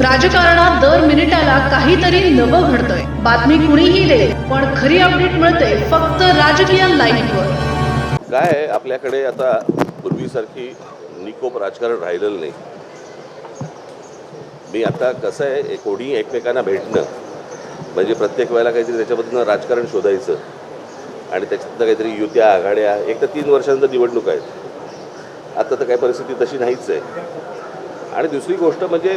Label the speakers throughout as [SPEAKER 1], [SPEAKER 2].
[SPEAKER 1] राजकारणात दर मिनिटाला काहीतरी नवं घडतंय. बातमी कुणीही दे पण खरी अपडेट मिळते फक्त राजकीय लाईव्हवर
[SPEAKER 2] काय आपल्याकडे आता पूर्वीसारखी निकोप राजकारण राहिलेलं नाही. मी आता कसं आहे कोणी एकमेकांना भेटणं म्हणजे प्रत्येक वेळेला काहीतरी त्याच्यामधनं राजकारण शोधायचं आणि त्याच्यातनं काहीतरी युत्या आघाड्या एक तर तीन वर्षांचं निवडणूक आहेत. आता तर काही परिस्थिती तशी नाहीच आहे. आणि दुसरी गोष्ट म्हणजे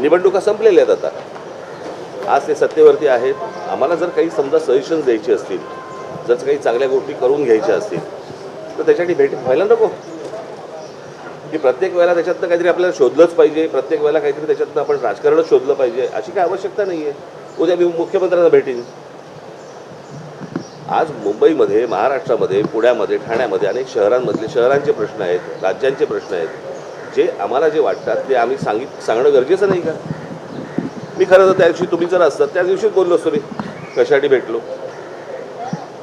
[SPEAKER 2] निवडणुका संपलेल्या आहेत आता. आज ते सत्तेवरती आहेत. आम्हाला जर काही समजा सजेशन्स द्यायचे असतील जर काही चांगल्या गोष्टी करून घ्यायच्या असतील तर त्याच्यासाठी भेट व्हायला नको. की प्रत्येक वेळेला त्याच्यातनं काहीतरी आपल्याला शोधलंच पाहिजे प्रत्येक वेळेला काहीतरी त्याच्यातनं आपण राजकारणच शोधलं पाहिजे अशी काही आवश्यकता नाही आहे उद्या मी मुख्यमंत्र्यांना भेटेन. आज मुंबईमध्ये महाराष्ट्रामध्ये पुण्यामध्ये ठाण्यामध्ये अनेक शहरांमधले शहरांचे प्रश्न आहेत राज्यांचे प्रश्न आहेत. जे आम्हाला जे वाटतात ते आम्ही सांगित सांगणं गरजेचं नाही का? मी खरं तर त्या दिवशी तुम्ही जर असतात त्या दिवशीच बोललो असतो मी कशासाठी भेटलो?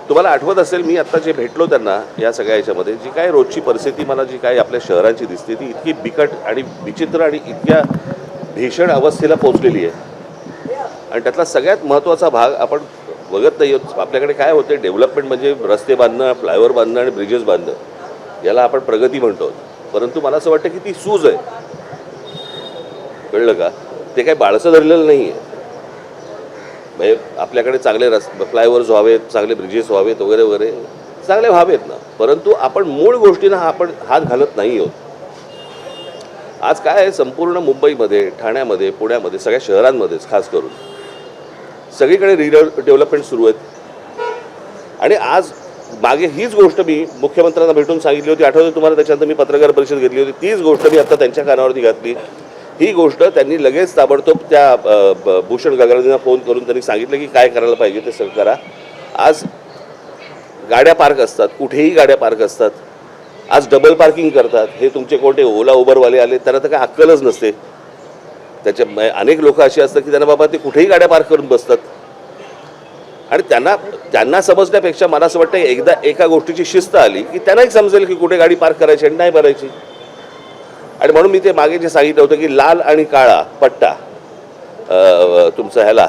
[SPEAKER 2] तुम्हाला आठवत असेल मी आत्ता जे भेटलो त्यांना या सगळ्या याच्यामध्ये जी काय रोजची परिस्थिती मला जी काय आपल्या शहरांची दिसते ती इतकी बिकट आणि विचित्र आणि इतक्या भीषण अवस्थेला पोहोचलेली आहे. आणि त्यातला सगळ्यात महत्त्वाचा भाग आपण बघत नाही आहोत. आपल्याकडे काय होते डेव्हलपमेंट म्हणजे रस्ते बांधणं फ्लायओव्हर बांधणं आणि ब्रिजेस बांधणं. याला आपण प्रगती म्हणतो. परंतु मला असं वाटतं की ती सूज आहे. कळलं का? ते काही बाळसं धरलेलं नाही आहे म्हणजे आपल्याकडे चांगले रस फ्लायओव्हर्स व्हावेत चांगले ब्रिजेस व्हावेत वगैरे वगैरे. चांगले व्हावेत ना. परंतु आपण मूळ गोष्टींना आपण हात घालत नाही आहोत. आज काय आहे? संपूर्ण मुंबईमध्ये ठाण्यामध्ये पुण्यामध्ये सगळ्या शहरांमध्येच खास करून. सगळीकडे रिडेव्हलपमेंट सुरू आहेत. आणि आज मागे हीच गोष्ट मी मुख्यमंत्र्यांना भेटून सांगितली होती. आठवते तुम्हाला? त्याच्यानंतर मी पत्रकार परिषद घेतली होती. तीच गोष्ट मी आता त्यांच्या कानावरती घातली. ही गोष्ट त्यांनी लगेच ताबडतोब त्या ब- भूषण गगराजींना फोन करून त्यांनी सांगितलं की काय करायला पाहिजे ते सगळं करा. आज गाड्या पार्क असतात. कुठेही गाड्या पार्क असतात. आज डबल पार्किंग करतात. हे तुमचे कोणते ओला उबरवाले आले त्यांना तर काय अक्कलच नसते. त्याच्या अनेक लोक अशी असतात की त्यांना बाबा ते कुठेही गाड्या पार्क करून बसतात. आणि त्यांना त्यांना समजण्यापेक्षा मला असं वाटतं एकदा एका गोष्टीची शिस्त आली की त्यांनाही समजेल की कुठे गाडी पार्क करायची आणि नाही भरायची. आणि म्हणून मी ते मागे जे सांगितलं होतं की लाल आणि काळा पट्टा तुमचा ह्याला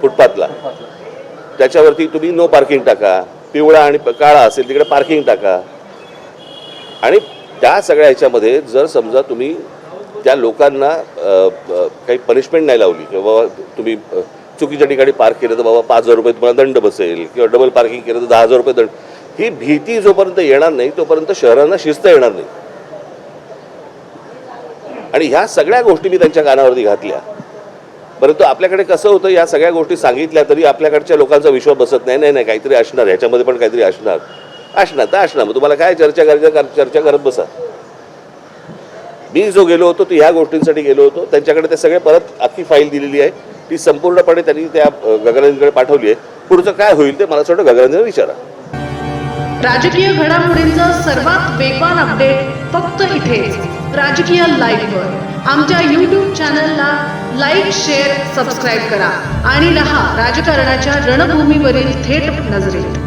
[SPEAKER 2] फुटपाथला त्याच्यावरती तुम्ही नो पार्किंग टाका पिवळा आणि काळा असेल तिकडे पार्किंग टाका. आणि त्या सगळ्या ह्याच्यामध्ये जर समजा तुम्ही त्या लोकांना काही पनिशमेंट नाही लावली किंवा तुम्ही चुकीच्या ठिकाणी पार्क केलं तर बाबा पाच हजार रुपये तुम्हाला दंड बसेल किंवा डबल पार्किंग केलं तर दहा हजार रुपये दंड. ही भीती जोपर्यंत येणार नाही तोपर्यंत शहरांना शिस्त येणार नाही. आणि ह्या सगळ्या गोष्टी मी त्यांच्या कानावरती घातल्या. परंतु आपल्याकडे कसं होतं या सगळ्या गोष्टी सांगितल्या तरी आपल्याकडच्या लोकांचा विश्वास बसत नाही. नाही नाही काहीतरी असणार ह्याच्यामध्ये पण काहीतरी असणार. असणार तर असणार. मग तुम्हाला काय चर्चा करायचं कर- चर्चा करत बसा. मी जो गेलो होतो तो ह्या गोष्टींसाठी गेलो होतो. त्यांच्याकडे ते सगळे परत अख्खी फाईल दिलेली आहे. ती संपूर्णपणे त्यांनी त्या गगरांकडे पाठवली आहे. पुढचं काय होईल ते मला असं वाटतं गगरांना विचारा.
[SPEAKER 1] राजकीय घडामोडींचं सर्वात वेगवान अपडेट फक्त इथेच राजकीय लाईव्हवर आमच्या यूट्यूब चॅनलला लाईक शेअर सबस्क्राईब करा. आणि रहा राजकारणाच्या रणभूमीवरील थेट नजरेत.